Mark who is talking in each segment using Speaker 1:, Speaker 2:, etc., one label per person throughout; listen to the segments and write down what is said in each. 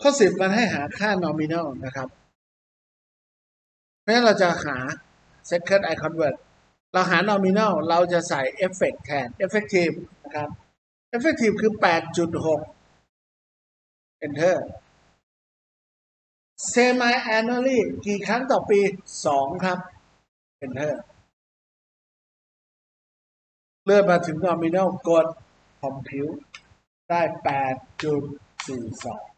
Speaker 1: ข้อสิบมันให้หาค่า nominal นะครับ เพราะฉะนั้นเราจะหา second i convert เราหา nominal เราจะใส่ effect แทน effective นะครับ effective คือ 8.6 enter semi annually กี่ครั้งต่อปี 2 ครับ enter เลื่อนมาถึง nominal กด compute ได้ 8.42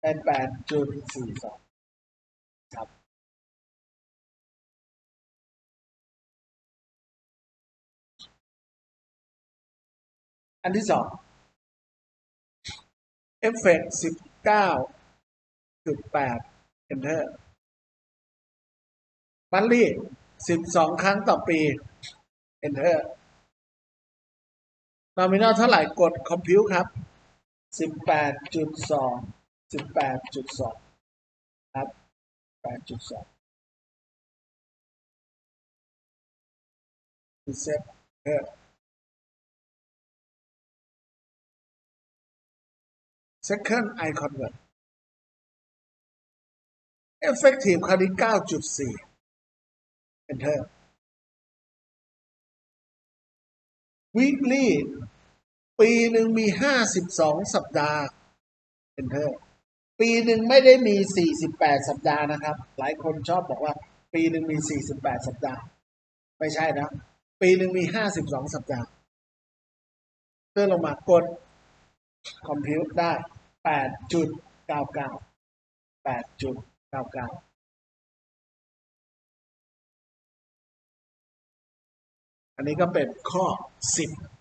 Speaker 1: ได้8.42ครับอันที่สองเอฟเฟกสิบเก้าจุดแปด enter มันลี่สิบสองครั้งต่อปี enter nominal เท่าไหร่กด compute ครับสิบแปดจุดสอง สิบแปดจุดสองครับแปดจุดสองเซฟเออเซคันด์ไอคอนเวิร์ดเอฟเฟกตีฟคราวนี้เก้าจุดสี่เอ็นเทอร์ weekly ปีหนึ่งมีห้าสิบสองสัปดาห์เอนเทอร์ ปีหนึ่งไม่ได้มี 48 สัปดาห์นะครับ หลายคนชอบบอกว่า ปีหนึ่งมี 48 สัปดาห์ ไม่ใช่นะ ปีหนึ่งมี 52 สัปดาห์เลื่อนลงมากดคอมพิวต์ได้ 8.99 8.99อันนี้ก็เป็นข้อ 10